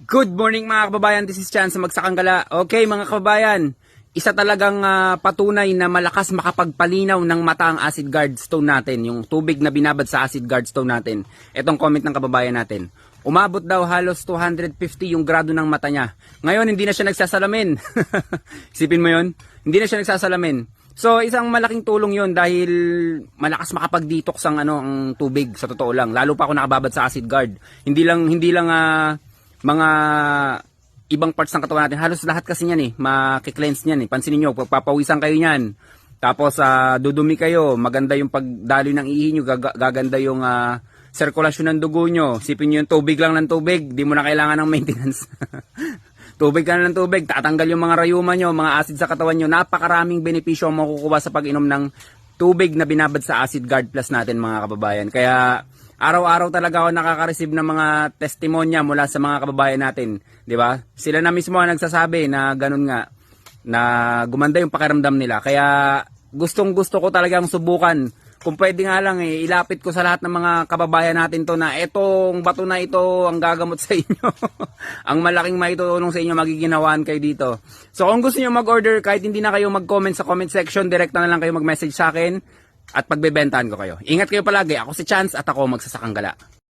Good morning mga kababayan, this is Chance sa Magsakang Gala. Okay mga kababayan, isa talagang ah, patunay na malakas makapagpalinaw ng mata ang acid guard stone natin, yung tubig na binabad sa acid guard stone natin. Itong comment ng kababayan natin. Umabot daw halos 250 yung grado ng mata niya. Ngayon hindi na siya nagsasalamin. Isipin mo yon, hindi na siya nagsasalamin. So isang malaking tulong yon dahil malakas makapag-detox ang ano ang tubig sa totoo lang. Lalo pa ako nakababad sa acid guard. Hindi lang hindi lang ah, mga ibang parts ng katawan natin. Halos lahat kasi niyan eh, makiklense niyan eh. Pansinin niyo, pagpapawisan kayo niyan. Tapos ah, dudumi kayo, maganda yung pagdaloy ng ihi niyo, gaga- gaganda yung ah, sirkulasyon ng dugo niyo. Sipin niyo yung tubig lang ng tubig, di mo na kailangan ng maintenance. tubig ka na ng tubig, tatanggal yung mga rayuma nyo, mga acid sa katawan nyo. Napakaraming benepisyo ang makukuha sa pag-inom ng tubig na binabad sa Acid Guard Plus natin mga kababayan. Kaya araw-araw talaga ako nakaka-receive ng mga testimonya mula sa mga kababayan natin. Di ba? Sila na mismo ang nagsasabi na ganun nga, na gumanda yung pakiramdam nila. Kaya gustong gusto ko talagang subukan kung pwede nga lang eh, ilapit ko sa lahat ng mga kababayan natin to na etong bato na ito ang gagamot sa inyo. ang malaking maitutulong sa inyo, magiginawaan kayo dito. So kung gusto niyo mag-order, kahit hindi na kayo mag-comment sa comment section, direkta na lang kayo mag-message sa akin at pagbebentahan ko kayo. Ingat kayo palagi. Ako si Chance at ako magsasakang gala.